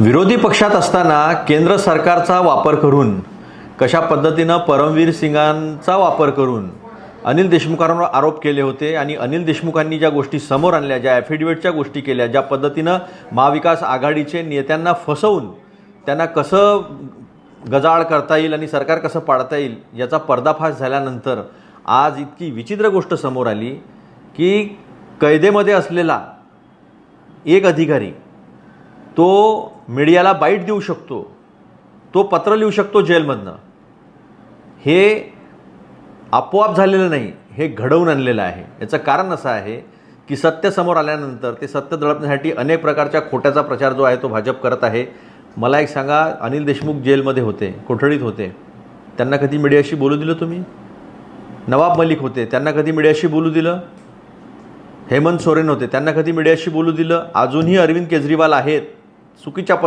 विरोधी पक्षात असताना केंद्र सरकारचा वापर करून कशा पद्धतीनं परमवीर सिंगांचा वापर करून अनिल देशमुखांवर आरोप केले होते आणि अनिल देशमुखांनी ज्या गोष्टी समोर आणल्या ज्या ॲफिडेविटच्या गोष्टी केल्या ज्या पद्धतीनं महाविकास आघाडीचे नेत्यांना फसवून त्यांना कसं गजाळ करता येईल आणि सरकार कसं पाडता येईल याचा पर्दाफाश झाल्यानंतर आज इतकी विचित्र गोष्ट समोर आली की कैदेमध्ये असलेला एक अधिकारी तो मीडियाला बाईट देऊ शकतो. तो पत्र लिहू शकतो जेलमधनं. हे आपोआप झालेलं नाही हे घडवून आणलेलं आहे. याचं कारण असं आहे की सत्य समोर आल्यानंतर ते सत्य दळपण्यासाठी अनेक प्रकारच्या खोट्याचा प्रचार जो आहे तो भाजप करत आहे. मला एक सांगा अनिल देशमुख जेलमध्ये होते कोठडीत होते. त्यांना कधी मीडियाशी बोलू दिलं तुम्ही? नवाब मलिक होते त्यांना कधी मीडियाशी बोलू दिलं? हेमंत सोरेन होते त्यांना कधी मीडियाशी बोलू दिलं? अजूनही अरविंद केजरीवाल आहेत. चुकीच्या